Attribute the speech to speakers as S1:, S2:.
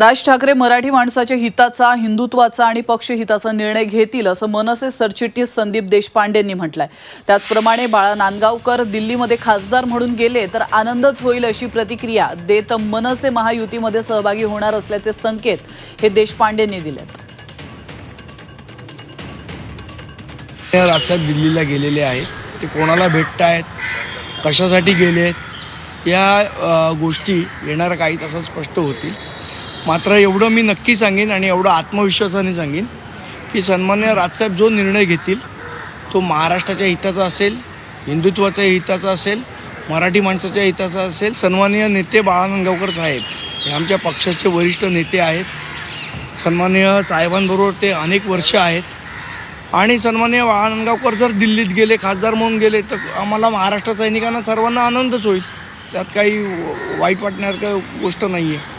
S1: राज ठाकरे मराठी माणसाच्या हिताचा हिंदुत्वाचा आणि पक्षहिताचा निर्णय घेतील असं मनसे सरचिटणीस संदीप देशपांडेंनी म्हटलंय. त्याचप्रमाणे बाळा नांदगावकर दिल्लीमध्ये खासदार म्हणून गेले तर आनंदच होईल अशी प्रतिक्रिया देत मनसे महायुतीमध्ये सहभागी होणार असल्याचे संकेत हे देशपांडेंनी दिलेत.
S2: राजसाहेब दिल्लीला गेलेले आहेत. ते कोणाला भेटत आहेत कशासाठी गेले आहेत या गोष्टी येणाऱ्या काही तासात स्पष्ट होतील. मात्र एवढं मी नक्की सांगेन आणि एवढं आत्मविश्वासाने सांगेन की सन्मान्य राजसाहेब जो निर्णय घेतील तो महाराष्ट्राच्या हिताचा असेल हिंदुत्वाच्या हिताचा असेल मराठी माणसाच्या हिताचा असेल सन्माननीय नेते बाळानंदगावकर साहेब हे आमच्या पक्षाचे वरिष्ठ नेते आहेत. सन्मान्य साहेबांबरोबर ते अनेक वर्ष आहेत. आणि सन्मान्य बाळानंदगावकर जर दिल्लीत गेले खासदार म्हणून गेले तर आम्हाला महाराष्ट्र सैनिकांना सर्वांना आनंदच होईल. त्यात काही वाईट वाटण्यासारखं गोष्ट नाही आहे